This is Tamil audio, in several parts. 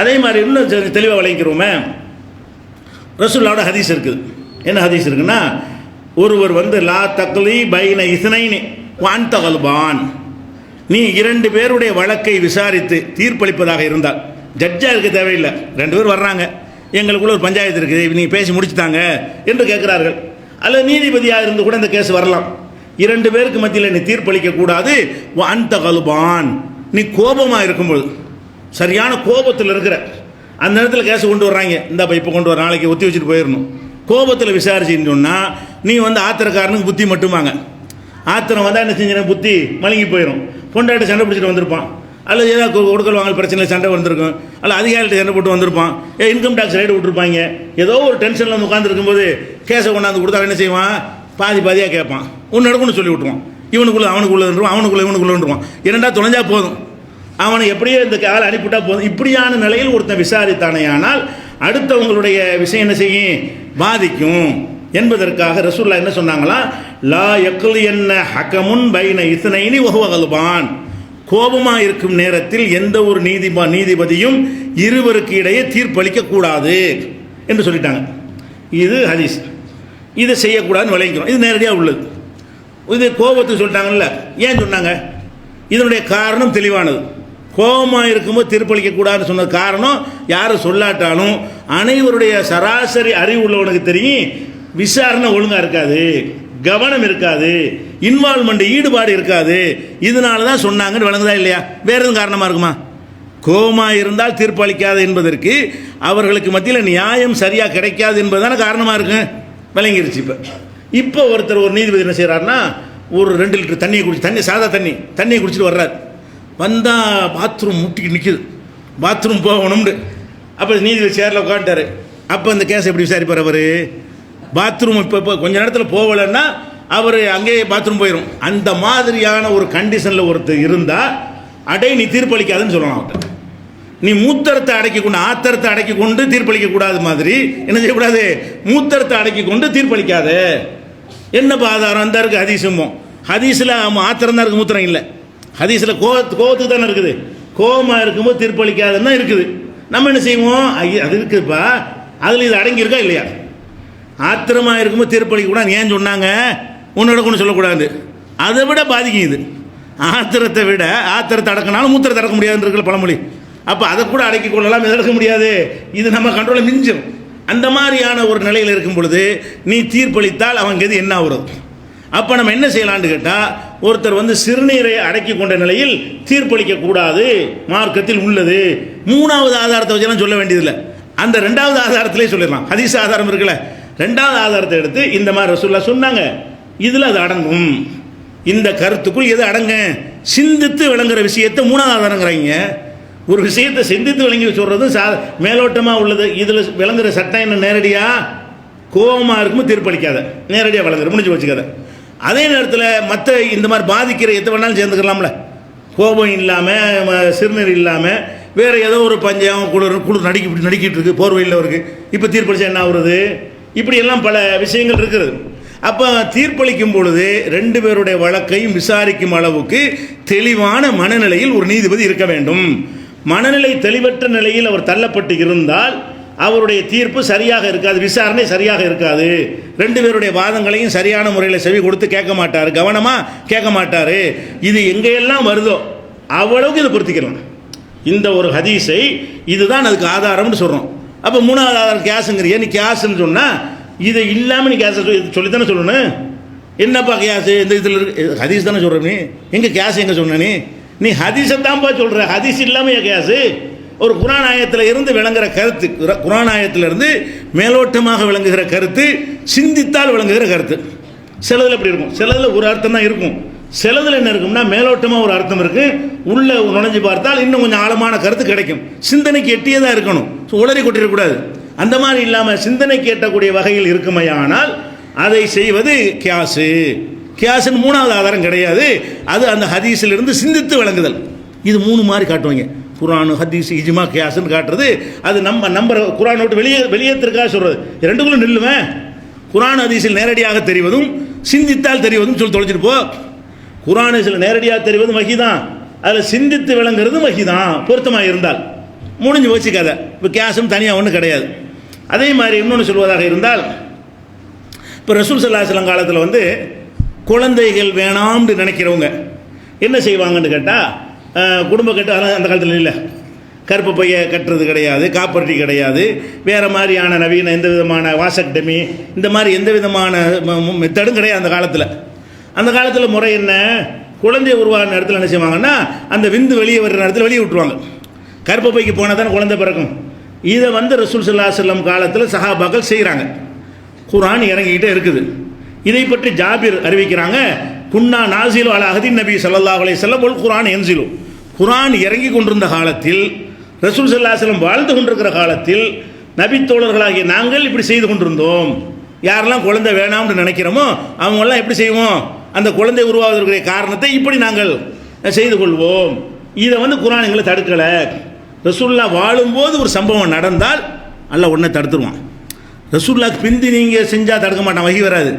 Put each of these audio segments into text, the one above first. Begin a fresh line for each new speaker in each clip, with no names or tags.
அதே மாதிரி இன்னும் தெளிவாக விளங்கிக்கிறோமே. ரசூல்லாவோட ஹதீஸ் இருக்குது. என்ன ஹதீஸ் இருக்குன்னா ஒருவர் வந்து லா தக்லி பைன இசனைனி வான் தகல்பான். நீ இரண்டு பேருடைய வழக்கை விசாரித்து தீர்ப்பளிப்பதாக இருந்தால். ஜட்ஜாக இருக்க தேவையில்லை. ரெண்டு பேர் வர்றாங்க. எங்களுக்குள்ள ஒரு பஞ்சாயத்து இருக்குது. நீங்கள் பேசி முடிச்சுட்டாங்க என்று கேட்குறார்கள். அல்லது நீதிபதியாக இருந்து கூட இந்த கேஸ் வரலாம். இரண்டு பேருக்கு மத்தியில் நீ தீர்ப்பளிக்க கூடாது. வான் தகல்பான். நீ கோபமாக இருக்கும்போது சரியான கோபத்தில் இருக்கிற அந்த நேரத்தில் கேஸ் கொண்டு வர்றாங்க. இந்த இப்போ கொண்டு வர நாளைக்கு ஒத்தி வச்சுட்டு போயிடணும் கோபத்தில் விசாரிச்சுன்னு சொன்னால் நீ வந்து ஆத்திரக்காரனுக்கு புத்தி மட்டுமாங்க. ஆத்திரம் வந்தால் என்ன செஞ்சேன் புத்தி மலங்கி போயிடும் பொண்டாட்டி சண்டை பிடிச்சிட்டு வந்திருப்பான். அல்லது ஏதாவது கொடுக்கல் வாங்கல் பிரச்சனை சண்டை வந்திருக்கும். அல்ல அதிகாரிகிட்ட சண்டை போட்டு வந்திருப்பான். ஏ இன்கம் டேக்ஸ் ரைடு விட்டுருப்பாங்க. ஏதோ ஒரு டென்ஷனில் வந்து உட்காந்துருக்கும்போது கேஸை கொண்டாந்து கொடுத்தா என்ன செய்வான்? பாதி பாதியாக கேட்பான். ஒன்று நடக்கும்னு சொல்லி விட்டுருவான். இருந்துருவான் அவனுக்குள்ளே இவனுக்குள்ளே இவனுக்குள்ளன்றான் இரண்டா தொலைஞ்சா போதும்? அவனை எப்படியோ இந்த ஆள் அனுப்பிட்டா போதும். இப்படியான நிலையில் ஒருத்தன் விசாரித்தானே ஆனால் அடுத்தவங்களுடைய விஷயம் என்ன செய்யும்? பாதிக்கும். என்பதற்காக ரசூல்லா என்ன சொன்னாங்களா? லா யக்லி என்ன ஹக்கமுன் பைன இத்தனைனி வகுவகல்பான் கோபமாக இருக்கும் நேரத்தில் எந்த ஒரு நீதிபா நீதிபதியும் இருவருக்கு இடையே தீர்ப்பளிக்க கூடாது என்று சொல்லிட்டாங்க. இது ஹதீஸ். இதை செய்யக்கூடாதுன்னு விளைவிக்கிறோம் இது நேரடியாக உள்ளது. இது கோபத்துக்கு சொல்லிட்டாங்கல்ல. ஏன் சொன்னாங்க? இதனுடைய காரணம் தெளிவானது. கோபமாக இருக்கும்போது தீர்ப்பளிக்கக்கூடாதுன்னு சொன்ன காரணம் யாரும் சொல்லாட்டாலும் அனைவருடைய சராசரி அறிவு உள்ளவனுக்கு தெரியும். விசாரணை ஒழுங்காக இருக்காது கவனம் இருக்காது இன்வால்மெண்ட் ஈடுபாடு இருக்காது. இதனால தான் சொன்னாங்கன்னு விளங்குதா இல்லையா? வேற எதுவும் காரணமாக இருக்குமா? கோபமாக இருந்தால் தீர்ப்பளிக்காது என்பதற்கு அவர்களுக்கு மத்தியில் நியாயம் சரியாக கிடைக்காது என்பது தானே காரணமாக இருக்கு. விளங்கிருச்சு இப்போ. இப்போ ஒருத்தர் ஒரு நீதிபதி என்ன செய்கிறாருன்னா ஒரு ரெண்டு லிட்டர் தண்ணியை குடிச்சு தண்ணி சாதா தண்ணி தண்ணியை குடிச்சிட்டு வர்றார். வந்தால் பாத்ரூம் முட்டிக்கு நிற்கிது பாத்ரூம் போகணும்னு. அப்போ நீதிபதி சேரில் உட்காந்துட்டார் அப்போ அந்த கேஸ் எப்படி விசாரிப்பார் அவர்? பாத்ரூம் இப்போ இப்போ கொஞ்ச நேரத்தில் போகலைன்னா அவர் அங்கேயே பாத்ரூம் போயிடும் அந்த மாதிரியான ஒரு கண்டிஷனில் ஒருத்தர் இருந்தால் அடை நீ தீர்ப்பளிக்காதுன்னு சொல்லலாம் அவர்கிட்ட. நீ மூத்தரத்தை அடக்கி கொண்டு ஆத்தரத்தை அடக்கி கொண்டு தீர்ப்பளிக்க கூடாது மாதிரி. என்ன செய்யக்கூடாது? மூத்தரத்தை அடக்கி கொண்டு தீர்ப்பளிக்காது. என்ன ஆதாரம் தான் இருக்குது ஹதீசும்போம் ஹதீஸில் ஆத்திரம் தான் இருக்குது மூத்திரம் இல்லை. ஹதீஸில் கோ கோவத்துக்கு தானே இருக்குது. கோவமாக இருக்கும்போது தீர்ப்பளிக்காதுன்னு தான் இருக்குது. நம்ம என்ன செய்வோம்? அது இருக்குதுப்பா அதில் இது அடங்கியிருக்கா இல்லையா? ஆத்திரமாக இருக்கும்போது தீர்ப்பளிக்க கூடாது ஏன் சொன்னாங்க? உன்னோட கொண்டு சொல்லக்கூடாது. அதை விட பாதிக்கும் இது. ஆத்திரத்தை விட ஆத்திரத்தை அடக்கினாலும் மூத்திரத்தை அடக்க முடியாதுன்னு இருக்கிற பழமொழி. அப்போ அதை கூட அடக்கி கொள்ளலாம். இதை அடக்க முடியாது? இது நம்ம கண்ட்ரோலில் மிஞ்சும். அந்த மாதிரியான ஒரு நிலையில் இருக்கும் பொழுது நீ தீர்ப்பளித்தால் அவங்க எது என்ன ஆகுறது? அப்போ நம்ம என்ன செய்யலான்னு கேட்டால் ஒருத்தர் வந்து சிறுநீரை அடக்கி கொண்ட நிலையில் தீர்ப்பளிக்க கூடாது மார்க்கத்தில் உள்ளது. மூணாவது ஆதாரத்தை வச்செல்லாம் சொல்ல வேண்டியதில்லை. அந்த ரெண்டாவது ஆதாரத்திலே சொல்லிடலாம். ஹதீஸ் ஆதாரம் இருக்குல்ல. ரெண்டாவது ஆதாரத்தை எடுத்து இந்த மாதிரி ரசூல்லா சொன்னாங்க. இதில் அது அடங்கும். இந்த கருத்துக்குள் எது அடங்க? சிந்தித்து விளங்குற விஷயத்தை மூணாவது ஆதாரங்கிறாங்க. ஒரு விஷயத்தை சிந்தித்து விளங்கி சொல்கிறதும் சா மேலோட்டமாக உள்ளது. இதில் விளங்குற சட்டம் என்ன? நேரடியாக கோபமாக இருக்கும்போது தீர்ப்பளிக்காத. நேரடியாக விளங்குற. முடிஞ்சு வச்சுக்காத அதே நேரத்தில் மற்ற இந்த மாதிரி பாதிக்கிற எது வேணாலும் சேர்ந்துக்கலாம்ல. கோபம் இல்லாமல் சிறுநீர் இல்லாமல் வேறு ஏதோ ஒரு பஞ்சம் குளிர் குளிர் நடிக்க நடிக்கிட்டு இருக்கு போர்வையில் இருக்கு. இப்போ தீர்ப்பளிச்சா என்ன ஆகுறது? இப்படியெல்லாம் பல விஷயங்கள் இருக்கிறது. அப்போ தீர்ப்பளிக்கும் பொழுது ரெண்டு பேருடைய வழக்கையும் விசாரிக்கும் அளவுக்கு தெளிவான மனநிலையில் ஒரு நீதிபதி இருக்க வேண்டும். மனநிலை தெளிவற்ற நிலையில் அவர் தள்ளப்பட்டு இருந்தால் அவருடைய தீர்ப்பு சரியாக இருக்காது விசாரணை சரியாக இருக்காது. ரெண்டு பேருடைய வாதங்களையும் சரியான முறையில் செவி கொடுத்து கேட்க மாட்டார். கவனமாக கேட்க மாட்டார். இது எங்கெல்லாம் வருதோ அவ்வளவுக்கு இதை பொருத்திக்கலாம் இந்த ஒரு ஹதீஸை இதுதான் அதுக்கு ஆதாரம்னு சொல்கிறோம் அப்போ மூணாவது ஆதாரம் கேஸுங்கிறிய நீ கேஸ்ன்னு சொன்னால் இதை இல்லாமல் நீ கேஸ் சொல்லித்தானே சொல்லணும்? என்னப்பா கேஸ்? இந்த இதில் இருக்கு. ஹதீஸ் தானே சொல்கிற நீ? எங்கே கேஸ் எங்கே சொன்ன நீ? நீ ஹதீஸை தான்ப்பா சொல்கிற ஹதீஸ் இல்லாமல் ஏன் கேஸு? ஒரு குரானாயத்தில் இருந்து விளங்குகிற கருத்து குர- இருந்து மேலோட்டமாக விளங்குகிற கருத்து சிந்தித்தால் விளங்குகிற கருத்து. சிலதில் எப்படி இருக்கும்? சிலதில் ஒரு அர்த்தம் தான் இருக்கும். சிலதில் என்ன இருக்கும்னா மேலோட்டமாக ஒரு அர்த்தம் இருக்கு. உள்ளே நுழைஞ்சு பார்த்தால் இன்னும் கொஞ்சம் ஆழமான கருத்து கிடைக்கும். சிந்தனைக்கு எட்டியதாக இருக்கணும். உளறி கொட்டிடக்கூடாது. அந்த மாதிரி இல்லாமல் சிந்தனைக்கு எட்டக்கூடிய வகையில் இருக்குமையானால் அதை செய்வது கியாசு. கியாசுன்னு மூணாவது ஆதாரம் கிடையாது. அது அந்த ஹதீஸிலிருந்து சிந்தித்து விளங்குதல். இது மூணு மாதிரி காட்டுவாங்க. குரான் ஹதீஸ் இஜ்மா கியாஸ்ன்னு காட்டுறது. அது நம்ம நம்பர் குரான் விட்டு வெளியே வெளியேற்றிருக்கா சொல்கிறது ரெண்டுக்குள்ளே நில்லுவேன் குரான் ஹதீஸில் நேரடியாக தெரிவதும் சிந்தித்தால் தெரிவதும் சொல்லி தொலைச்சிட்டு போ. குரான் ஹதீஸில் நேரடியாக தெரிவதும் வகி தான் அதில் சிந்தித்து விளங்குறது வகி தான் பொருத்தமாக இருந்தால். முடிஞ்சு போச்சு கதை. இப்போ கேஸும் தனியாக ஒன்றும் கிடையாது. அதே மாதிரி இன்னொன்று சொல்வதாக இருந்தால் இப்போ ரசூல் சல்லாஹலம் காலத்தில் வந்து குழந்தைகள் வேணாம்னு நினைக்கிறவங்க என்ன செய்வாங்கன்னு கேட்டால் குடும்ப கட்டு அதெல்லாம் அந்த காலத்தில் இல்லை. கருப்பு பைய கட்டுறது கிடையாது காப்பர்ட்டி கிடையாது. வேறு மாதிரியான நவீன எந்த விதமான வாசக்டமி இந்த மாதிரி எந்த விதமான மெத்தடும் கிடையாது அந்த காலத்தில். அந்த காலத்தில் முறை என்ன? குழந்தை உருவான இடத்துல என்ன செய்வாங்கன்னா அந்த விந்து வெளியே வர்ற நேரத்தில் வெளியே விட்டுருவாங்க. கருப்பு பைக்கு போனால் தானே குழந்தை பிறக்கும். இதை வந்து ரசூல் சல்லா செல்லம் காலத்தில் சஹாபாக்கள் செய்கிறாங்க குரான் இறங்கிக்கிட்டே இருக்குது. இதை பற்றி ஜாபிர் அறிவிக்கிறாங்க குன்னா நாசிலோ அல அஹதின் நபி ஸல்லல்லாஹு அலைஹி வஸல்லம் ஒல் குரான் என்சிலும் குரான் இறங்கி கொண்டிருந்த காலத்தில் ரசூல் ஸல்லல்லாஹு வாழ்ந்து கொண்டிருக்கிற காலத்தில் நபித்தோழர்களாகிய நாங்கள் இப்படி செய்து கொண்டிருந்தோம். யாரெல்லாம் குழந்தை வேணாம்னு நினைக்கிறோமோ அவங்கெல்லாம் எப்படி செய்வோம்? அந்த குழந்தை உருவாவதற்குரிய காரணத்தை இப்படி நாங்கள் செய்து கொள்வோம். இதை வந்து குரான் எங்களை தடுக்கலை. ரசூல்லா வாழும்போது ஒரு சம்பவம் நடந்தால் அல்ல உடனே தடுத்துருவான். ரசூல்லாக்கு பிந்தி நீங்கள் செஞ்சால் தடுக்க மாட்டான் வகி வராது.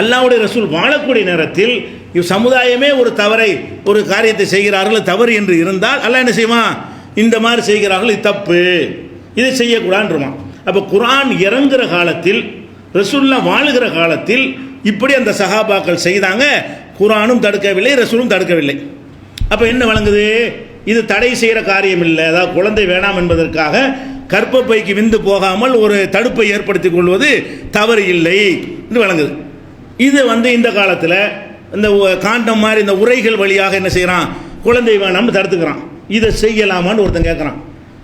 அல்லாவுடைய ரசூல் வாழக்கூடிய நேரத்தில் இவ் சமுதாயமே ஒரு தவறை ஒரு காரியத்தை செய்கிறார்கள் தவறு என்று இருந்தால் அல்ல என்ன செய்வான்? இந்த மாதிரி செய்கிறார்கள் இது தப்பு. இதை செய்யக்கூடாதுருவான் அப்போ குரான் இறங்குற காலத்தில் ரசூல்லா வாழுகிற காலத்தில் இப்படி அந்த சஹாபாக்கள் செய்தாங்க குரானும் தடுக்கவில்லை ரசூலும் தடுக்கவில்லை. அப்போ என்ன வழங்குது? இது தடை செய்கிற காரியம் இல்லை. அதாவது குழந்தை வேணாம் என்பதற்காக கற்பப்பைக்கு விந்து போகாமல் ஒரு தடுப்பை ஏற்படுத்தி கொள்வது தவறு இல்லை என்று வழங்குது. இது வந்து இந்த காலத்தில் இந்த காண்டம் மாதிரி இந்த உரைகள் வழியாக என்ன செய்கிறான் குழந்தை வேணாம்னு தடுத்துக்கிறான். இதை செய்யலாமான்னு ஒருத்தன் கேட்குறான்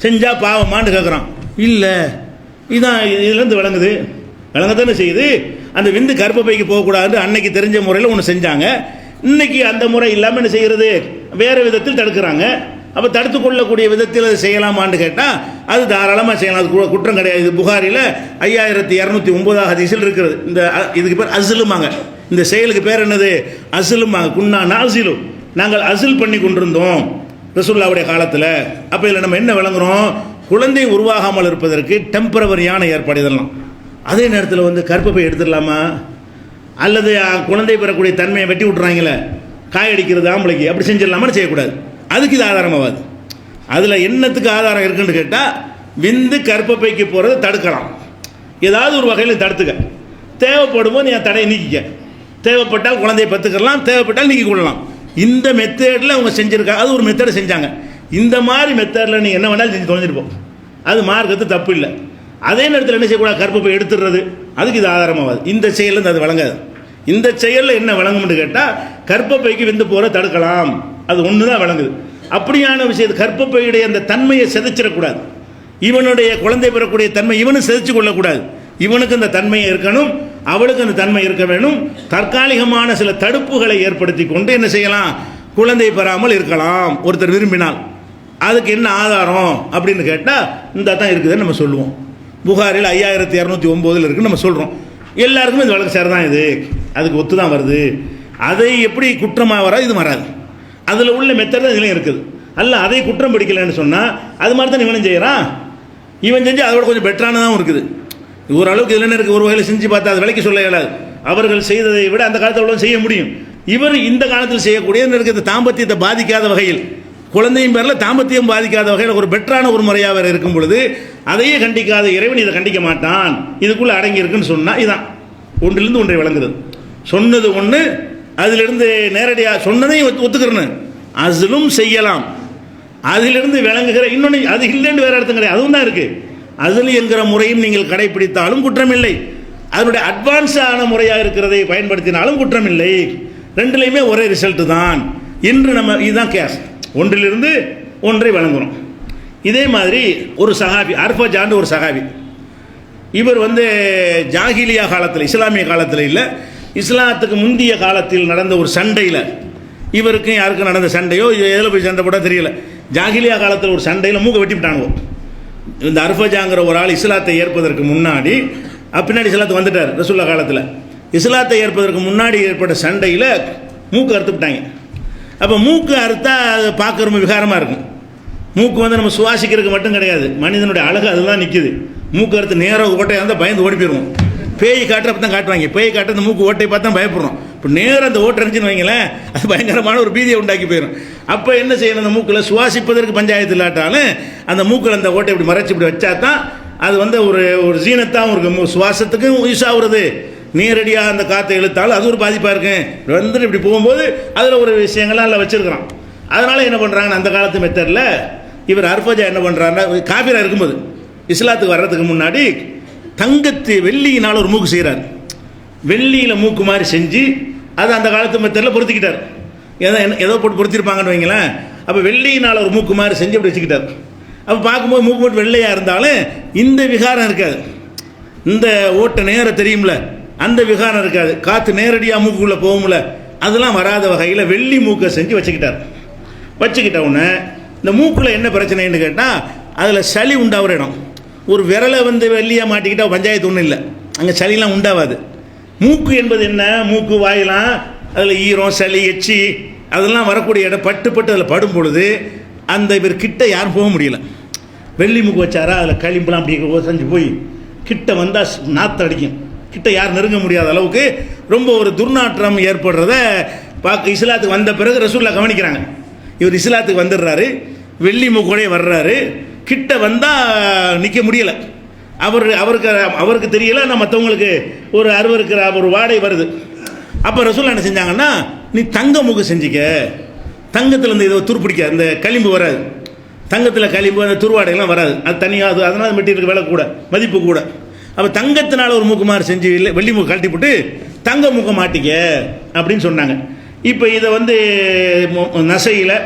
செஞ்சால் பாவமான்னு கேட்குறான் இல்லை இதான் இதுலேருந்து விளங்குது. விளங்கத்தானே செய்யுது? அந்த விந்து கர்ப்பப்பைக்கு போகக்கூடாது அன்னைக்கு தெரிஞ்ச முறையில் ஒன்று செஞ்சாங்க. இன்னைக்கு அந்த முறை இல்லாமல் என்ன செய்கிறது வேறு விதத்தில் தடுக்கிறாங்க. அப்போ தடுத்து கொள்ளக்கூடிய விதத்தில் அதை செய்யலாமான்னு கேட்டால் அது தாராளமாக செய்யலாம். அது குற்றம் கிடையாது. இது புகாரில் ஐயாயிரத்தி இரநூத்தி ஒன்பதாவது ஹதீஸில் இருக்கிறது. இந்த அ- இதுக்கு பேர் அசிலுமாங்க இந்த செயலுக்கு பேர் என்னது? அசிலும் குன்னா நாசிலும். நாங்கள் அசில் பண்ணி கொண்டிருந்தோம் ரசுல்லாவுடைய காலத்தில். அப்போ இதில் நம்ம என்ன விளங்குறோம்? குழந்தை உருவாகாமல் இருப்பதற்கு டெம்பரவரியான ஏற்பாடு இதெல்லாம். அதே நேரத்தில் வந்து கற்பப்பை எடுத்துடலாமா? அல்லது குழந்தை பெறக்கூடிய தன்மையை வெட்டி விட்றாங்களே காயடிக்கிறது ஆம்பளைக்கு அப்படி செஞ்சிடலாமான்னு செய்யக்கூடாது. அதுக்கு இது ஆதாரமாகாது அதில் என்னத்துக்கு ஆதாரம் இருக்குன்னு கேட்டால் விந்து கற்பப்பைக்கு போகிறத தடுக்கலாம். ஏதாவது ஒரு வகையில் தடுத்துக்க. தேவைப்படும் போது நீ தடையை நீக்கிக்க. தேவைப்பட்டால் குழந்தையை பத்துக்கலாம் தேவைப்பட்டால் நீக்கி கொள்ளலாம். இந்த மெத்தேடில் அவங்க செஞ்சுருக்காங்க அது ஒரு மெத்தடை செஞ்சாங்க. இந்த மாதிரி மெத்தடில் நீ என்ன வேணாலும் செஞ்சு தொலைஞ்சிருப்போம் அது மார்க்கத்து தப்பு இல்லை. அதே நேரத்தில் என்ன செய்யக்கூடாது? கற்பப்பை எடுத்துடுறது. அதுக்கு இது ஆதாரமாகாது இந்த செயலில் அது வழங்காது. இந்த செயலில் என்ன வழங்கும்னு கேட்டால் கற்பப்பைக்கு விந்து போகிற தடுக்கலாம். அது ஒன்று தான் வழங்குது. அப்படியான விஷயத்து கற்பப்பையுடைய அந்த தன்மையை சிதைச்சிடக்கூடாது. இவனுடைய குழந்தை பெறக்கூடிய தன்மை இவனும் செதைச்சு கொள்ளக்கூடாது. இவனுக்கு அந்த தன்மை இருக்கணும் அவளுக்கு அந்த தன்மை இருக்க வேணும். தற்காலிகமான சில தடுப்புகளை ஏற்படுத்தி கொண்டு என்ன செய்யலாம்? குழந்தை பெறாமல் இருக்கலாம் ஒருத்தர் விரும்பினால். அதுக்கு என்ன ஆதாரம் அப்படின்னு கேட்டால் இந்த தான் இருக்குதுன்னு நம்ம சொல்லுவோம். புகாரில் ஐயாயிரத்தி இரநூத்தி ஒம்போதில் இருக்குன்னு நம்ம சொல்கிறோம் எல்லாருக்குமே இந்த வழக்கு சேர் தான் இது. அதுக்கு ஒத்து தான் வருது. அதை எப்படி குற்றமாக வராது இது வராது. அதில் உள்ள மெத்தட் இதுலையும் இருக்குது. அல்ல அதை குற்றம் பிடிக்கலைன்னு சொன்னால் அது மாதிரி தான் இவனும் செய்கிறான் இவன் செஞ்சு அதோட கொஞ்சம் பெட்டரானதாகவும் இருக்குது. ஓரளவுக்கு இதில் என்ன இருக்குது ஒரு வகையில் செஞ்சு பார்த்தா அது விலைக்கு சொல்ல இயலாது. அவர்கள் செய்ததை விட அந்த காலத்தில் உள்ள செய்ய முடியும். இவர் இந்த காலத்தில் செய்யக்கூடிய இந்த இருக்கிற தாம்பத்தியத்தை பாதிக்காத வகையில் குழந்தையும் பேரில் தாம்பத்தியம் பாதிக்காத வகையில் ஒரு பெட்டரான ஒரு முறையாக வேறு இருக்கும் பொழுது அதையே கண்டிக்காத இறைவன் இதை கண்டிக்க மாட்டான். இதுக்குள்ளே அடங்கியிருக்குன்னு சொன்னால் இதான். ஒன்றிலிருந்து ஒன்றை விளங்குது. சொன்னது ஒன்று அதிலிருந்து நேரடியாக சொன்னதையும் ஒத்து- ஒத்துக்கிறேன்னு. அதிலும் செய்யலாம். அதிலிருந்து விளங்குகிற இன்னொன்று அது இல்லைன்னு வேறு அர்த்தம் கிடையாது. அதுவும் தான் இருக்குது அதில் என்கிற முறையும் நீங்கள் கடைபிடித்தாலும் குற்றமில்லை. அதனுடைய அட்வான்ஸான முறையாக இருக்கிறதை பயன்படுத்தினாலும் குற்றமில்லை. ரெண்டுலையுமே ஒரே ரிசல்ட்டு தான். இன்று நம்ம இதுதான் கேஸ் ஒன்றிலிருந்து ஒன்றை வழங்குகிறோம் இதே மாதிரி ஒரு சஹாபி அர்ஃபஜான்னு ஒரு சஹாபி இவர் வந்து ஜாகிலியா காலத்தில் இஸ்லாமிய காலத்தில் இல்லை இஸ்லாத்துக்கு முந்திய காலத்தில் நடந்த ஒரு சண்டையில் இவருக்கும் யாருக்கும் நடந்த சண்டையோ இது எதில் போய் சண்டை போட தெரியல. ஜாகிலியா காலத்தில் ஒரு சண்டையில் மூக்க வெட்டி விட்டானுவோ இந்த அர்ஃபஜாங்கிற ஒரு ஆள் இஸ்லாத்தை ஏற்பதற்கு முன்னாடி பின்னாடி இஸ்லாத்து வந்துட்டார் ரசூல்லா காலத்தில். இஸ்லாத்தை ஏற்பதற்கு முன்னாடி ஏற்பட்ட சண்டையில் மூக்கு அறுத்துப்பிட்டாங்க அப்போ மூக்கு அறுத்தா அது பார்க்க ரொம்ப விகாரமாக இருக்கும். மூக்கு வந்து நம்ம சுவாசிக்கிறதுக்கு மட்டும் கிடையாது. மனிதனுடைய அழகு அதுதான் நிற்கிது மூக்கு அறுத்து நேராக ஓட்டையாக இருந்தால் பயந்து ஓடி போயிடுவோம் பேய் காட்டுறப்ப தான் காட்டுவாங்க. பேய் காட்டுற அந்த மூக்கு ஓட்டை பார்த்தா பயப்படுறோம். இப்போ நேரம் அந்த ஓட்டை இருந்துச்சுன்னு வைங்களேன் அது பயங்கரமான ஒரு பீதியை உண்டாக்கி போயிடும் அப்போ என்ன செய்யணும் அந்த மூக்கில்? சுவாசிப்பதற்கு பஞ்சாயத்து இல்லாட்டாலும் அந்த மூக்கில் அந்த ஓட்டை இப்படி மறைச்சி இப்படி வச்சா தான் அது வந்து ஒரு ஒரு ஜீனத்தாகவும் இருக்கும். சுவாசத்துக்கும் யூஸ் ஆகுறது நேரடியாக அந்த காற்றை இழுத்தாலும் அது ஒரு பாதிப்பாக இருக்கும். வந்துட்டு இப்படி போகும்போது அதில் ஒரு விஷயங்கள்லாம் அதில் வச்சிருக்கிறான் அதனால் என்ன பண்ணுறாங்கன்னு அந்த காலத்து மெத்தடில் இவர் அர்பஜா என்ன பண்ணுறாருன்னா காபிரா இருக்கும்போது இஸ்லாத்துக்கு வர்றதுக்கு முன்னாடி தங்கத்து வெள்ளியினால் ஒரு மூக்கு செய்கிறார் வெள்ளியில் மூக்கு மாதிரி செஞ்சு அதை அந்த காலத்து மெத்தடில் பொருத்திக்கிட்டார். ஏதோ என்ன- ஏதோ போட்டு பொருத்திருப்பாங்கன்னு வைங்களேன். அப்போ வெள்ளியினால் ஒரு மூக்கு மாதிரி செஞ்சு அப்படி வச்சுக்கிட்டார். அப்போ பார்க்கும்போது மூக்கு மட்டும் வெள்ளையாக இருந்தாலும் இந்த விகாரம் இருக்காது. இந்த ஓட்ட நேரம் தெரியும்ல? அந்த விகாரம் இருக்காது. காற்று நேரடியாக மூக்குக்குள்ளே போகும்ல? அதெல்லாம் வராத வகையில் வெள்ளி மூக்கை செஞ்சு வச்சுக்கிட்டார். வச்சுக்கிட்ட உடனே இந்த மூக்கில் என்ன பிரச்சனைன்னு கேட்டால் அதில் சளி உண்டாகிற இடம். ஒரு விரலை வந்து வெள்ளியாக மாட்டிக்கிட்டால் பஞ்சாயத்து ஒன்றும் இல்லை. அங்கே சளிலாம் உண்டாகாது மூக்கு என்பது என்ன? மூக்கு வாயெல்லாம் அதில் ஈரம் சளி எச்சி அதெல்லாம் வரக்கூடிய இடம் பட்டு பட்டு அதில் படும் பொழுது அந்த இவர் கிட்ட யாரும் போக முடியல. வெள்ளி மூக்கு வச்சாரா? அதில் களிம்புலாம் அப்படி செஞ்சு போய் கிட்ட வந்தால் நாற்று அடிக்கும். கிட்ட யார் நெருங்க முடியாத அளவுக்கு ரொம்ப ஒரு துர்நாற்றம் ஏற்படுறத பார்க்க இஸ்லாத்துக்கு வந்த பிறகு ரசூல்லா கவனிக்கிறாங்க. இவர் இஸ்லாத்துக்கு வந்துடுறாரு. வெள்ளி மூக்கோடய வர்றாரு. கிட்ட வந்தால் நிற்க முடியலை. அவர் அவருக்கு அவருக்கு தெரியல நான் மற்றவங்களுக்கு ஒரு அருவருக்கிற ஒரு வாடை வருது. அப்போ ரசூல் என்ன செஞ்சாங்கன்னா நீ தங்க மூக்கு செஞ்சிக்க. தங்கத்தில் இந்த இதை துருப்பிடிக்க இந்த களிம்பு வராது. தங்கத்தில் களிம்பு அந்த துருவாடையெல்லாம் வராது. அது தனியாக அது அதனால் மெட்டீரியல் விலை கூட மதிப்பு கூட. அப்போ தங்கத்தினால் ஒரு மூக்கு மாதிரி செஞ்சு இல்லை வெள்ளி மூக்கு கழட்டி போட்டு தங்க மூக்கை மாட்டிக்க அப்படின்னு சொன்னாங்க. இப்போ இதை வந்து நசையில்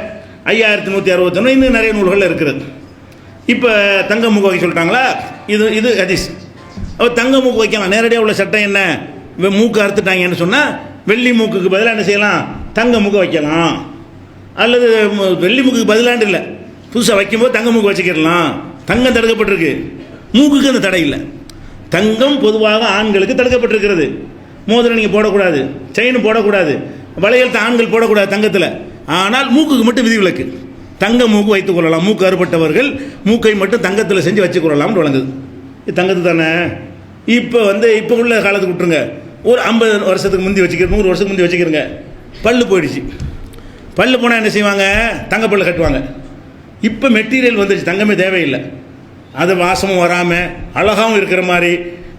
ஐயாயிரத்தி நூற்றி அறுபத்தொன்று இன்னும் நிறைய நூல்கள் இருக்கிறது இப்போ தங்க மூக்கு வைக்க சொல்லிட்டாங்களா? இது இது ஹதீஸ். அப்போ தங்க மூக்கு வைக்கலாம் நேரடியாக உள்ள சட்டம் என்ன? வெ- மூக்கு அறுத்துட்டாங்கன்னு சொன்னால் வெள்ளி மூக்குக்கு பதிலாக என்ன செய்யலாம்? தங்க மூக்கு வைக்கலாம். அல்லது வெள்ளி மூக்குக்கு பதிலாண்டு இல்லை. புதுசாக வைக்கும்போது தங்க மூக்கு வச்சுக்கிடலாம். தங்கம் தடுக்கப்பட்டிருக்கு. மூக்குக்கு அந்த தடை இல்லை. தங்கம் பொதுவாக ஆண்களுக்கு தடுக்கப்பட்டிருக்கிறது. மோதிரம் நீங்கள் போடக்கூடாது. செயின் போடக்கூடாது. வளையல் ஆண்கள் போடக்கூடாது தங்கத்தில். ஆனால் மூக்குக்கு மட்டும் விதிவிலக்கு. தங்க மூக்கு வைத்துக் கொள்ளலாம். மூக்கு அறுபட்டவர்கள் மூக்கை மட்டும் தங்கத்தில் செஞ்சு வச்சு கொள்ளலாம்னு வழங்குது. இது தங்கத்து தானே? இப்போ வந்து இப்போ உள்ள காலத்துக்கு விட்டுருங்க. ஒரு ஐம்பது வருஷத்துக்கு முந்தி வச்சுக்கிற நூறு வருஷத்துக்கு முந்தி வச்சுக்கிறங்க. பல்லு போயிடுச்சு. பல்லு போனால் என்ன செய்வாங்க? தங்கப்பல்லு கட்டுவாங்க. இப்போ மெட்டீரியல் வந்துருச்சு. தங்கமே தேவையில்லை. அது வாசமும் வராமல் அழகாகவும் இருக்கிற மாதிரி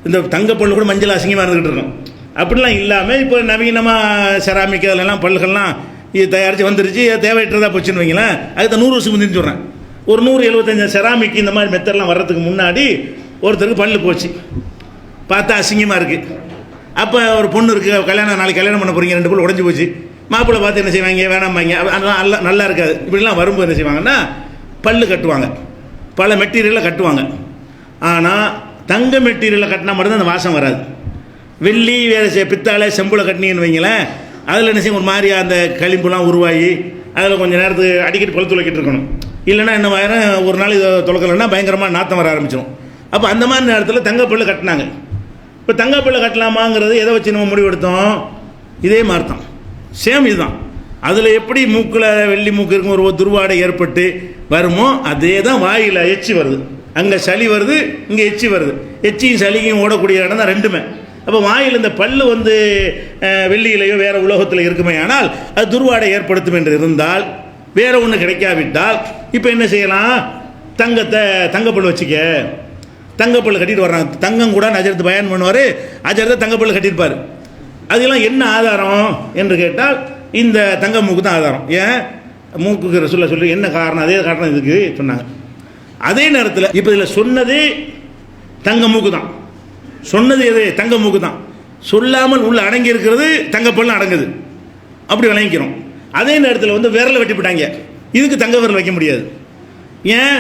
இந்த தங்கப்பல்லு கூட மஞ்சள் அசிங்கமாக இருந்துகிட்டு இருக்கோம். அப்படிலாம் இல்லாமல் இப்போ நவீனமாக செராமிக் அதெல்லாம் பல்லுகள்லாம் இது தயாரித்து வந்துருச்சு தேவையற்றதாக தேவையற்றதா போச்சுன்னு வைங்களேன். அதுக்கு தான் நூறு வருஷம் முந்தின்னு சொல்கிறேன் ஒரு நூறு எழுபத்தஞ்சு செராமிக் இந்த மாதிரி மெத்தட்லாம் வர்றதுக்கு முன்னாடி ஒருத்தருக்கு பல்லு போச்சு. பார்த்தா அசிங்கமாக இருக்குது அப்போ ஒரு பொண்ணு இருக்குது கல்யாணம் நாளைக்கு கல்யாணம் பண்ண போகிறீங்க ரெண்டு பேரும் உடஞ்சி போச்சு. மாப்பிள்ளை பார்த்து என்ன செய்வாங்க வேணாம்பாங்க. அதெல்லாம் நல்லா நல்லா இருக்காது. இப்படிலாம் வரும்போது என்ன செய்வாங்கன்னா பல்லு கட்டுவாங்க. பல மெட்டீரியலில் கட்டுவாங்க. ஆனால் தங்க மெட்டீரியலில் கட்டினா மட்டும்தான் அந்த வாசம் வராது. வெள்ளி வேறு செ- பித்தாளை செம்புல கட்டினீங்கன்னு வைங்களேன் அதில் என்ன செய்யும்? ஒரு மாதிரி அந்த களிம்புலாம் உருவாகி அதில் கொஞ்சம் நேரத்துக்கு அடிக்கடி பழு துளைக்கிட்டு இருக்கணும். இல்லைன்னா என்ன ஆயிரம்? ஒரு நாள் இதை துளக்கலைன்னா பயங்கரமாக நாத்தம் வர ஆரம்பிச்சிடும் அப்போ அந்த மாதிரி நேரத்தில் தங்கப்பல்லு கட்டினாங்க. இப்போ தங்கப்பல்லு கட்டலாமாங்கிறது எதை வச்சு நம்ம முடிவெடுத்தோம்? இதே மாதிரி தான் சேம் இதுதான். அதில் எப்படி மூக்கில் வெள்ளி மூக்கு இருக்கும் ஒரு துருவாடை ஏற்பட்டு வருமோ அதே தான் வாயில் எச்சி வருது. அங்கே சளி வருது இங்கே எச்சி வருது. எச்சியும் சளியும் ஓடக்கூடிய இடம் தான் ரெண்டுமே. அப்போ வாயில் இந்த பல்லு வந்து வெள்ளியிலேயோ வெள்ளியிலையோ வேறு உலோகத்தில் இருக்குமே ஆனால் அது துர்வாடை ஏற்படுத்தும் என்று இருந்தால் வேறு ஒன்று கிடைக்காவிட்டால் இப்போ என்ன செய்யலாம்? தங்கத்தை தங்கப்பல் வச்சுக்க. தங்கப்பல் கட்டிட்டு வர்றாங்க தங்கம் கூட அஜரத்து பயன் பண்ணுவார். அஜரத்தை தங்கப்பல் கட்டியிருப்பார். அதெல்லாம் என்ன ஆதாரம் என்று கேட்டால் இந்த தங்க மூக்கு தான் ஆதாரம். ஏன்? மூக்குக்கு சொல்ல சொல்லி என்ன காரணம்? அதே காரணம் இதுக்கு சொன்னாங்க. அதே நேரத்தில் இப்போ இதில் சொன்னது தங்க மூக்கு தான். சொன்னது எது? தங்க மூக்கு தான். சொல்லாமல் உள்ள அடங்கி இருக்கிறது தங்கப்பல்லாம் அடங்குது. அப்படி விளங்கிக்கிறோம். அதே நேரத்தில் வந்து விரலை வெட்டிவிட்டாங்க இதுக்கு தங்க விரல் வைக்க முடியாது. ஏன்?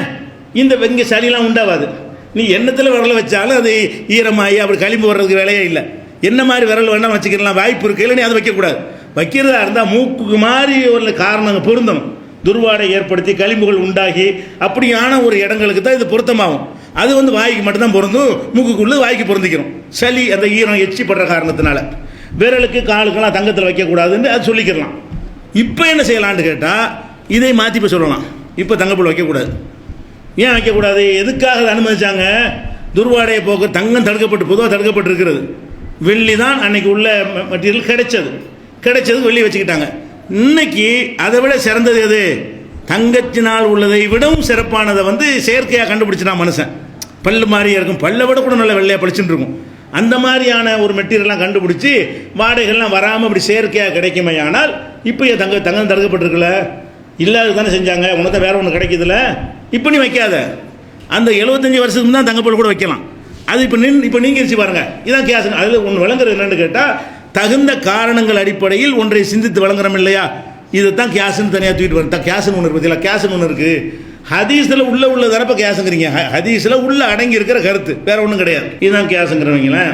இந்த இங்கே சளியெல்லாம் உண்டாகாது நீ எண்ணத்தில் விரலை வச்சாலும் அது ஈரமாகி அப்படி களிம்பு வர்றதுக்கு வேலையே இல்லை. என்ன மாதிரி விரல் வேணால் வச்சுக்கலாம் வாய்ப்பு இருக்கு. இல்லை நீ அதை வைக்கக்கூடாது வைக்கிறதா இருந்தால் மூக்குக்கு மாதிரி ஒரு காரணங்க பொருந்தணும். துர்வாடை ஏற்படுத்தி களிம்புகள் உண்டாகி அப்படியான ஒரு இடங்களுக்கு தான் இது பொருத்தமாகும். அது வந்து வாய்க்கு மட்டும்தான் பொருந்தும். மூக்குக்குள்ளே வாய்க்கு பொருந்திக்கிறோம். சளி அந்த ஈரம் எச்சி படுற காரணத்தினால. விரலுக்கு காலுக்கெல்லாம் தங்கத்தில் வைக்கக்கூடாதுன்னு அது சொல்லிக்கிறலாம். இப்போ என்ன செய்யலான்னு கேட்டால் இதை மாற்றி இப்போ சொல்லலாம். இப்போ தங்கப்பல் வைக்கக்கூடாது ஏன் வைக்கக்கூடாது எதுக்காக அனுமதித்தாங்க துர்வாடைய போக்கு தங்கம் தடுக்கப்பட்டு பொதுவாக தடுக்கப்பட்டிருக்கிறது. வெள்ளி தான் அன்னைக்கு உள்ள மெட்டீரியல் கிடைச்சது. கிடைச்சது வெள்ளி வச்சுக்கிட்டாங்க. இன்னைக்கு அதை விட சிறந்தது எது? தங்கத்தினால் உள்ளதை விடவும் சிறப்பானதை வந்து செயற்கையாக கண்டுபிடிச்சினா மனுஷன். பல்லு மாதிரியே இருக்கும். பல்லை விட கூட நல்ல வெள்ளையாக படிச்சுட்டு இருக்கும். அந்த மாதிரியான ஒரு மெட்டீரியல்லாம் கண்டுபிடிச்சி வாடகைகள்லாம் வராமல் இப்படி செயற்கையாக கிடைக்குமே ஆனால் இப்போ ஏன் தங்க தங்கம் தடுக்கப்பட்டிருக்குல்ல? இல்லாத தானே செஞ்சாங்க. உனக்கு தான் வேற ஒன்று கிடைக்குதுல்ல? இப்போ நீ வைக்காத. அந்த எழுபத்தஞ்சி வருஷத்துக்கு தான் தங்கப்பல் கூட வைக்கலாம். அது இப்போ நின் இப்போ நீங்கிருச்சு பாருங்கள் இதான் கேஸ். அதில் ஒன்று விளங்குறது என்னன்னு கேட்டால் தகுந்த காரணங்கள் அடிப்படையில் ஒன்றை சிந்தித்து வழங்குறோம் இல்லையா? இதுதான் கேஸ்ன்னு தனியாக தூக்கிட்டு வரும் கேஸ்னு ஒன்று இருக்கு பார்த்தீங்களா கேஸ்னு ஒன்று இருக்குது ஹதீஸில் உள்ள உள்ள தரப்ப கேஸுங்கிறீங்க. ஹதீஸில் உள்ள அடங்கி இருக்கிற கருத்து வேற ஒன்றும் கிடையாது. இதுதான் கேஸுங்கிறவங்களேன்